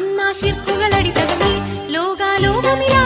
Anna ശിർക്കുകൾ ലോകാലോകമില്ല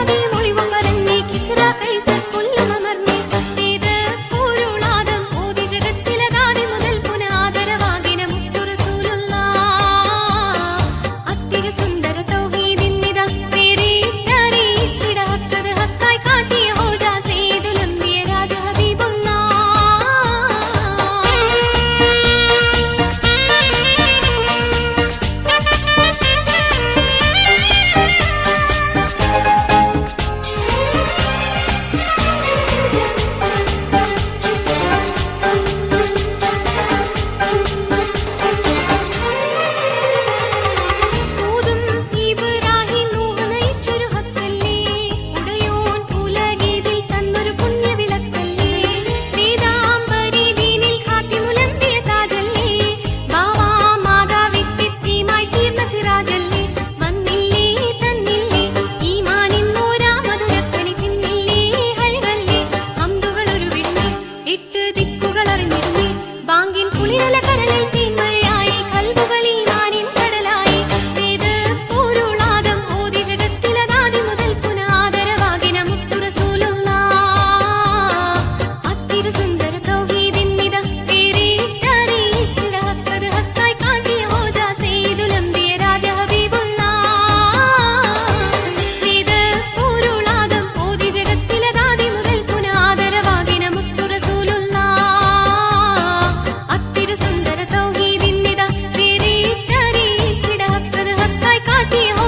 equivoco.